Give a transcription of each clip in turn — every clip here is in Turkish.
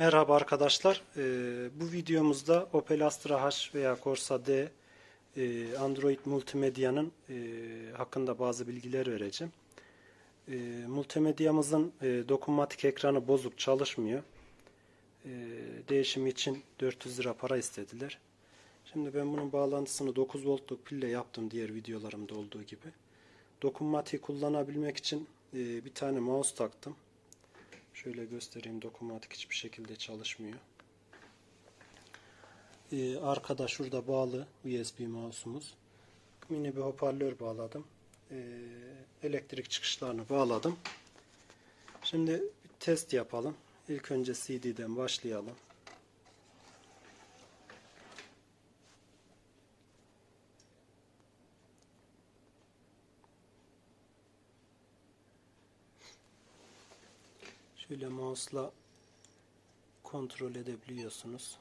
Merhaba arkadaşlar. Ee, bu videomuzda Opel Astra H veya Corsa D e, Android multimedyanın e, hakkında bazı bilgiler vereceğim. E, multimedyamızın e, dokunmatik ekranı bozuk çalışmıyor. E, değişimi için 400 lira para istediler. Şimdi ben bunun bağlantısını 9 voltluk pille yaptım diğer videolarımda olduğu gibi. Dokunmatiği kullanabilmek için e, bir tane mouse taktım. Şöyle göstereyim. Dokunmatik hiçbir şekilde çalışmıyor. Ee, arkada şurada bağlı USB mouse'umuz. Mini bir hoparlör bağladım. Ee, elektrik çıkışlarını bağladım. Şimdi bir test yapalım. İlk önce CD'den başlayalım. Şöyle mouse'la kontrol edebiliyorsunuz.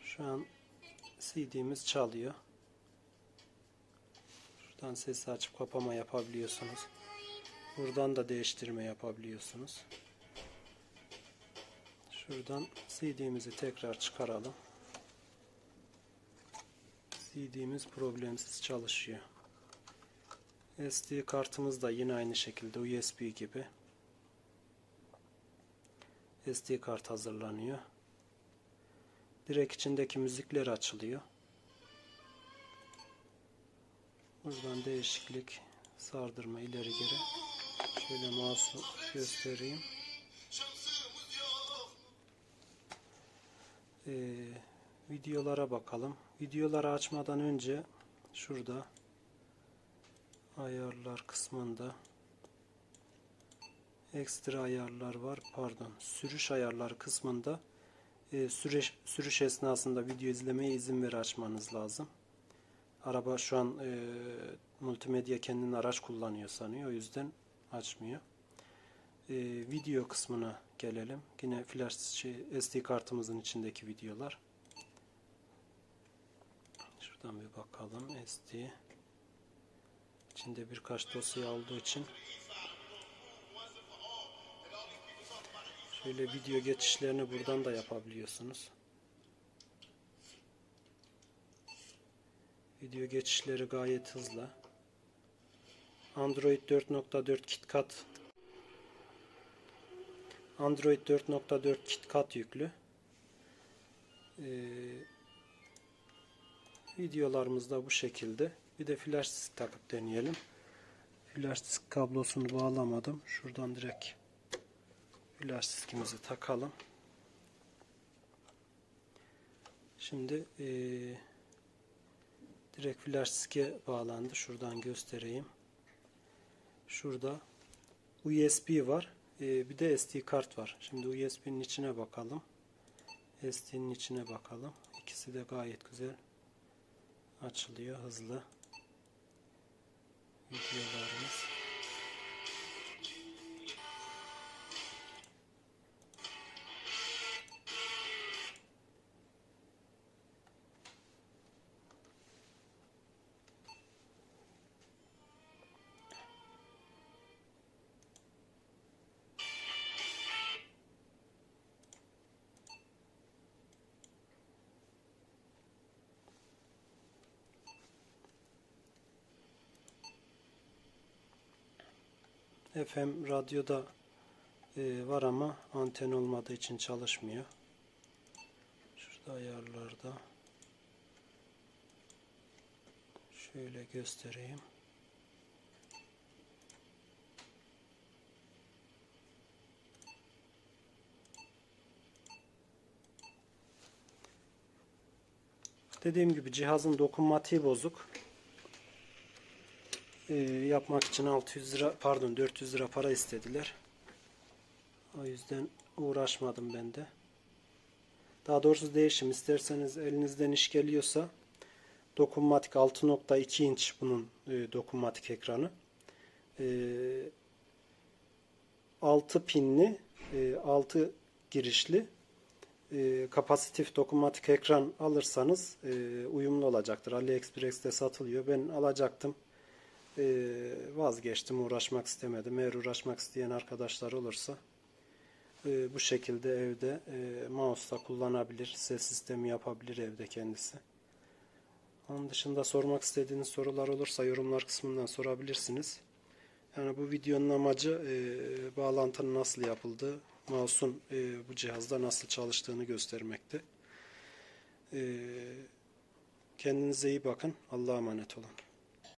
Şu an CD'miz çalıyor. Şuradan sesi açıp kapama yapabiliyorsunuz. Buradan da değiştirme yapabiliyorsunuz. Şuradan CD'mizi tekrar çıkaralım. CD'miz problemsiz çalışıyor. SD kartımız da yine aynı şekilde USB gibi. SD kart hazırlanıyor. Direkt içindeki müzikler açılıyor. Buradan değişiklik, sardırma ileri geri. Şöyle mouse'u göstereyim. Ee, videolara bakalım. Videoları açmadan önce şurada ayarlar kısmında ekstra ayarlar var. Pardon. Sürüş ayarları kısmında e, sürüş, sürüş esnasında video izlemeye izin ver açmanız lazım. Araba şu an e, multimedya kendini araç kullanıyor sanıyor. O yüzden açmıyor. E, video kısmına gelelim. Yine flash şey, SD kartımızın içindeki videolar. Şuradan bir bakalım. SD İçinde birkaç dosya olduğu için şöyle video geçişlerini buradan da yapabiliyorsunuz. Video geçişleri gayet hızlı. Android 4.4 KitKat Android 4.4 KitKat yüklü. Ee, videolarımız da bu şekilde. Bir de flash disk takıp deneyelim. Flash disk kablosunu bağlamadım. Şuradan direkt flash diskimizi takalım. Şimdi ee, direkt flash diske bağlandı. Şuradan göstereyim. Şurada USB var. E, bir de SD kart var. Şimdi USB'nin içine bakalım. SD'nin içine bakalım. İkisi de gayet güzel açılıyor hızlı videolarımız. FM radyoda e, var ama anten olmadığı için çalışmıyor. Şurada ayarlarda şöyle göstereyim. Dediğim gibi cihazın dokunmatiği bozuk. Ee, yapmak için 600 lira pardon 400 lira para istediler. O yüzden uğraşmadım ben de. Daha doğrusu değişim isterseniz elinizden iş geliyorsa dokunmatik 6.2 inç bunun e, dokunmatik ekranı. E, 6 pinli e, 6 girişli e, kapasitif dokunmatik ekran alırsanız e, uyumlu olacaktır. AliExpress'te satılıyor. Ben alacaktım. E, vazgeçtim, uğraşmak istemedim. Eğer uğraşmak isteyen arkadaşlar olursa e, bu şekilde evde e, mouse da kullanabilir, ses sistemi yapabilir evde kendisi. Onun dışında sormak istediğiniz sorular olursa yorumlar kısmından sorabilirsiniz. Yani bu videonun amacı e, bağlantının nasıl yapıldığı, mouse'un e, bu cihazda nasıl çalıştığını göstermekti. Kendinize iyi bakın. Allah'a emanet olun.